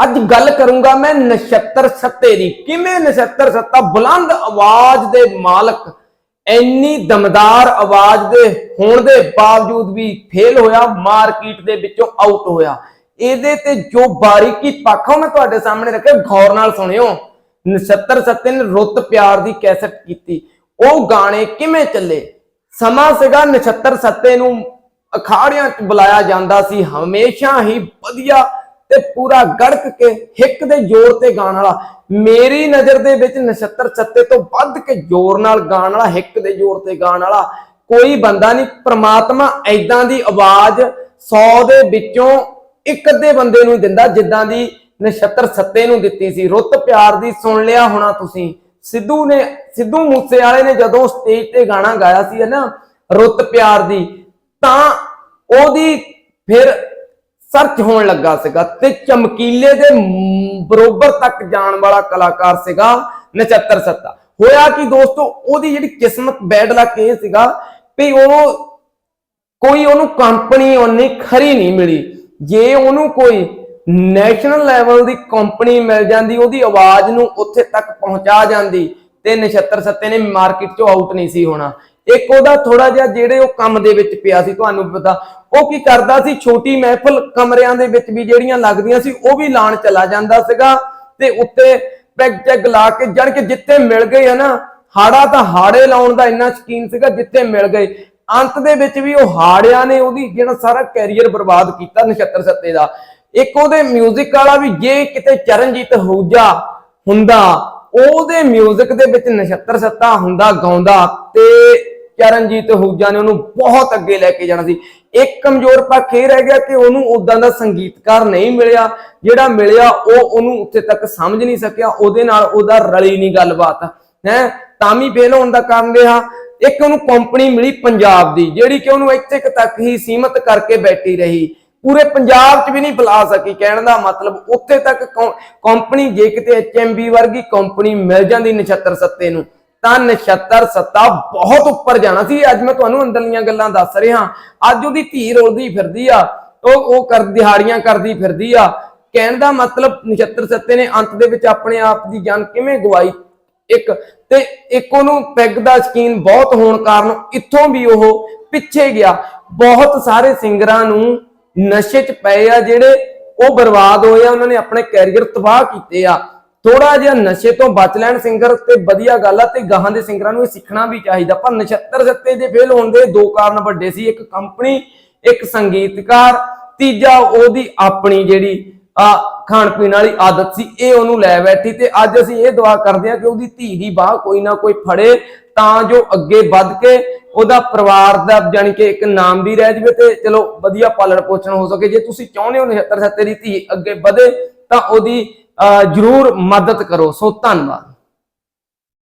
ਅੱਜ ਗੱਲ ਕਰੂੰਗਾ ਮੈਂ ਨਛੱਤਰ ਸੱਤੇ ਦੀ। ਕਿਵੇਂ ਨਛੱਤਰ ਸੱਤਾ? ਬੁਲੰਦ ਆਵਾਜ਼ ਦੇ ਮਾਲਕ, ਇੰਨੀ ਦਮਦਾਰ ਆਵਾਜ਼ ਦੇ ਹੋਣ ਦੇ ਬਾਵਜੂਦ ਵੀ ਫੇਲ ਹੋਇਆ, ਮਾਰਕੀਟ ਦੇ ਵਿੱਚੋਂ ਆਊਟ ਹੋਇਆ। ਇਹਦੇ ਤੇ ਜੋ ਬਾਰੀਕੀ ਪੱਖ ਮੈਂ ਤੁਹਾਡੇ ਸਾਹਮਣੇ ਰੱਖਿਆ, ਗੌਰ ਨਾਲ ਸੁਣਿਓ। ਨਛੱਤਰ ਸੱਤੇ ਨੇ ਰੁੱਤ ਪਿਆਰ ਦੀ ਕੈਸਟ ਕੀਤੀ। ਉਹ ਗਾਣੇ ਕਿਵੇਂ ਚੱਲੇ? ਸਮਾਂ ਸੀਗਾ ਨਛੱਤਰ ਸੱਤੇ ਨੂੰ ਅਖਾੜਿਆਂ 'ਚ ਬੁਲਾਇਆ ਜਾਂਦਾ ਸੀ। ਹਮੇਸ਼ਾ ਹੀ ਵਧੀਆ ਤੇ ਪੂਰਾ ਗੜਕ ਕੇ ਹਿੱਕ ਦੇ ਜ਼ੋਰ ਤੇ ਗਾਣ ਵਾਲਾ। ਮੇਰੀ ਨਜ਼ਰ ਦੇ ਵਿੱਚ ਨਛੱਤਰ ਸੱਤੇ ਤੋਂ ਵੱਧ ਕੇ ਜ਼ੋਰ ਨਾਲ ਗਾਣ ਵਾਲਾ, ਹਿੱਕ ਦੇ ਜ਼ੋਰ ਤੇ ਗਾਣ ਵਾਲਾ। ਕੋਈ ਬੰਦਾ ਨਹੀਂ, ਪ੍ਰਮਾਤਮਾ ਐਦਾਂ ਦੀ ਆਵਾਜ਼ 100 ਦੇ ਵਿੱਚੋਂ ਇੱਕ ਅੱਧੇ ਬੰਦੇ ਨੂੰ ਦਿੰਦਾ, ਜਿੱਦਾਂ ਦੀ ਨਛੱਤਰ ਸੱਤੇ ਨੂੰ ਦਿੱਤੀ ਸੀ। ਰੁੱਤ ਪਿਆਰ ਦੀ ਸੁਣ ਲਿਆ ਹੋਣਾ ਤੁਸੀਂ। ਸਿੱਧੂ ਨੇ, ਸਿੱਧੂ ਮੂਸੇ ਵਾਲੇ ਨੇ ਜਦੋਂ ਸਟੇਜ ਤੇ ਗਾਣਾ ਗਾਇਆ ਸੀ ਨਾ, ਰੁੱਤ ਪਿਆਰ ਦੀ, ਤਾਂ ਉਹਦੀ ਫਿਰ ਸਰਚ ਹੋਣ ਲੱਗਾ ਸੀਗਾ ਤੇ ਚਮਕੀਲੇ ਦੇ ਬਰੋਬਰ ਤੱਕ ਜਾਣ ਵਾਲਾ ਕਲਾਕਾਰ ਸੀਗਾ ਨਛੱਤਰ ਸੱਤਾ। ਹੋਇਆ ਕਿ ਦੋਸਤੋ, ਉਹਦੀ ਜਿਹੜੀ ਕਿਸਮਤ ਬੈਡ ਲੱਕ ਇਹ ਸੀਗਾ ਵੀ ਉਹ ਕੋਈ ਉਹਨੂੰ ਕੰਪਨੀ ਉਹਨੇ ਖਰੀ ਨਹੀਂ ਮਿਲੀ। ਜੇ ਉਹਨੂੰ ਕੋਈ ਨੈਸ਼ਨਲ ਲੈਵਲ ਦੀ ਕੰਪਨੀ ਮਿਲ ਜਾਂਦੀ, ਉਹਦੀ ਆਵਾਜ਼ ਨੂੰ ਉੱਥੇ ਤੱਕ ਪਹੁੰਚਾ ਜਾਂਦੀ ਤੇ ਨਛੱਤਰ ਸੱਤੇ ਨੇ ਮਾਰਕੀਟ ਚੋਂ ਆਊਟ ਨਹੀਂ ਸੀ ਹੋਣਾ। ਇੱਕ ਉਹਦਾ ਥੋੜਾ ਜਿਹਾ ਜਿਹੜੇ ਉਹ ਕੰਮ ਦੇ ਵਿੱਚ ਪਿਆ ਸੀ ਤੁਹਾਨੂੰ ਵੀ ਪਤਾ ਉਹ ਕੀ ਕਰਦਾ ਸੀ ਛੋਟੀ ਮਹਿਫਲ ਕਮਰਿਆਂ ਦੇ ਵਿੱਚ ਵੀ ਜਿਹੜੀਆਂ ਲੱਗਦੀਆਂ ਸੀ ਉਹ ਵੀ ਲਾਣ ਚਲਾ ਜਾਂਦਾ ਸੀਗਾ ਤੇ ਉੱਤੇ ਪੈਗ ਚੈਗ ਲਾ ਕੇ ਜਣ ਕੇ ਜਿੱਥੇ ਮਿਲ ਗਏ ਹੈ ਨਾ ਹਾੜਾ ਤਾਂ ਹਾੜੇ ਲਾਉਣ ਦਾ ਇੰਨਾ ਸ਼ਕੀਨ ਸੀਗਾ ਜਿੱਥੇ ਮਿਲ ਗਏ ਅੰਤ ਦੇ ਵਿੱਚ ਵੀ ਉਹ ਹਾੜਿਆਂ ਨੇ ਉਹਦੀ ਜਿਹੜਾ ਸਾਰਾ ਕੈਰੀਅਰ ਬਰਬਾਦ ਕੀਤਾ ਨਛੱਤਰ ਸੱਤੇ ਦਾ ਇੱਕ ਉਹਦੇ 뮤직 ਵਾਲਾ ਵੀ ਜੇ ਕਿਤੇ ਚਰਨਜੀਤ ਹੂਜਾ ਹੁੰਦਾ ਉਹਦੇ 뮤직 ਦੇ ਵਿੱਚ ਨਛੱਤਰ ਸੱਤਾ ਹੁੰਦਾ ਗਾਉਂਦਾ ਤੇ ਚਰਨਜੀਤ ਹੂਜਾ ਨੇ ਉਹਨੂੰ ਬਹੁਤ ਅੱਗੇ ਲੈ ਕੇ ਜਾਣਾ ਸੀ। ਇੱਕ ਕਮਜ਼ੋਰ ਪੱਖ ਇਹ ਰਹਿ ਗਿਆ ਕਿ ਉਹਨੂੰ ਉਦਾਂ ਦਾ ਸੰਗੀਤਕਾਰ ਨਹੀਂ ਮਿਲਿਆ। ਜਿਹੜਾ ਮਿਲਿਆ ਉਹ ਉਹਨੂੰ ਉੱਥੇ ਤੱਕ ਸਮਝ ਨਹੀਂ ਸਕਿਆ। ਉਹਦੇ ਨਾਲ ਉਹਦਾ ਰਲੀ ਨਹੀਂ ਗੱਲਬਾਤ। ਹੈ? ਤਾਂ ਵੀ ਫੇਲ ਹੋਣ ਦਾ ਕਾਰਨ ਰਿਹਾ। ਇੱਕ ਉਹਨੂੰ ਕੰਪਨੀ ਮਿਲੀ ਪੰਜਾਬ ਦੀ, ਜਿਹੜੀ ਕਿ ਉਹਨੂੰ ਇੱਥੇ ਤੱਕ ਹੀ ਸੀਮਤ ਕਰਕੇ ਬੈਠੀ ਰਹੀ। ਪੂਰੇ ਪੰਜਾਬ 'ਚ ਵੀ ਨਹੀਂ ਬੁਲਾ ਸਕੀ। ਕਹਿਣ ਦਾ ਮਤਲਬ ਉੱਥੇ ਤੱਕ ਕੰਪਨੀ ਜੇ ਕਿਤੇ ਐਚਐਮਬੀ ਵਰਗੀ ਕੰਪਨੀ ਮਿਲ ਜਾਂਦੀ ਨਛੱਤਰ ਸੱਤੇ ਨੂੰ। ਤਾਂ ਨਛੱਤਰ ਸੱਤਾ ਬਹੁਤ ਉੱਪਰ ਜਾਣਾ ਸੀ। ਅੱਜ ਮੈਂ ਤੁਹਾਨੂੰ ਅੰਦਰਲੀਆਂ ਗੱਲਾਂ ਦੱਸ ਰਿਹਾ। ਅੱਜ ਉਹਦੀ ਧੀ ਰੋਲਦੀ ਫਿਰਦੀ ਆ। ਉਹ ਉਹ ਕਰ, ਦਿਹਾੜੀਆਂ ਕਰਦੀ ਫਿਰਦੀ ਆ। ਕਹਿਣ ਦਾ ਮਤਲਬ ਨਛੱਤਰ ਸੱਤੇ ਨੇ ਅੰਤ ਦੇ ਵਿੱਚ ਆਪਣੇ ਆਪ ਦੀ ਜਾਨ ਕਿਵੇਂ ਗਵਾਈ? ਇੱਕ, ਤੇ ਇੱਕ ਉਹਨੂੰ ਪੈਗ ਦਾ ਸ਼ਕੀਨ ਬਹੁਤ ਹੋਣ ਕਾਰਨ ਇੱਥੋਂ ਵੀ ਉਹ ਪਿੱਛੇ ਗਿਆ। ਬਹੁਤ ਸਾਰੇ ਸਿੰਗਰਾਂ ਨੂੰ ਨਸ਼ੇ 'ਚ ਪਏ ਆ ਜਿਹੜੇ ਉਹ ਬਰਬਾਦ ਹੋਏ ਆ। ਉਹਨਾਂ ਨੇ ਆਪਣੇ ਕੈਰੀਅਰ ਤਬਾਹ ਕੀਤੇ ਆ। ਥੋੜਾ ਜਿਹਾ ਨਸ਼ੇ ਤੋਂ ਬਚ ਲੈਣ ਸਿੰਗਰ ਤੇ ਵਧੀਆ ਗੱਲ ਆ, ਤੇ ਗਾਹਾਂ ਦੇ ਸਿੰਗਰਾਂ ਨੂੰ ਇਹ ਸਿੱਖਣਾ ਵੀ ਚਾਹੀਦਾ। ਪਰ ਨਛੱਤਰ ਸੱਤੇ ਦੇ ਫੇਲ ਹੋਣ ਦੇ ਦੋ ਕਾਰਨ ਵੱਡੇ ਸੀ। ਇੱਕ ਕੰਪਨੀ, ਇੱਕ ਸੰਗੀਤਕਾਰ, ਤੀਜਾ ਉਹਦੀ ਆਪਣੀ ਜਿਹੜੀ, ਆ, ਖਾਣ ਪੀਣ ਵਾਲੀ ਆਦਤ ਸੀ, ਇਹ ਉਹਨੂੰ ਲੈ ਬੈਠੀ ਤੇ ਅੱਜ ਅਸੀਂ ਇਹ ਦੁਆ ਕਰਦੇ ਹਾਂ ਕਿ ਉਹਦੀ ਧੀ ਦੀ ਬਾਹ ਕੋਈ ਨਾ ਕੋਈ ਫੜੇ, ਤਾਂ ਜੋ ਅੱਗੇ ਵੱਧ ਕੇ ਉਹਦਾ ਪਰਿਵਾਰ ਦਾ ਜਾਣੀ ਕਿ ਇੱਕ ਨਾਮ ਵੀ ਰਹਿ ਜਵੇ ਤੇ ਚਲੋ ਵਧੀਆ ਪਾਲਣ ਪੋਸ਼ਣ ਹੋ ਸਕੇ। ਜੇ ਤੁਸੀਂ ਚਾਹੁੰਦੇ ਹੋ 79 ਸੱਤੇ ਦੀ ਧੀ ਅੱਗੇ ਵਧੇ, ਤਾਂ ਉਹਦੀ ਜ਼ਰੂਰ ਮਦਦ ਕਰੋ। ਸੋ ਧੰਨਵਾਦ।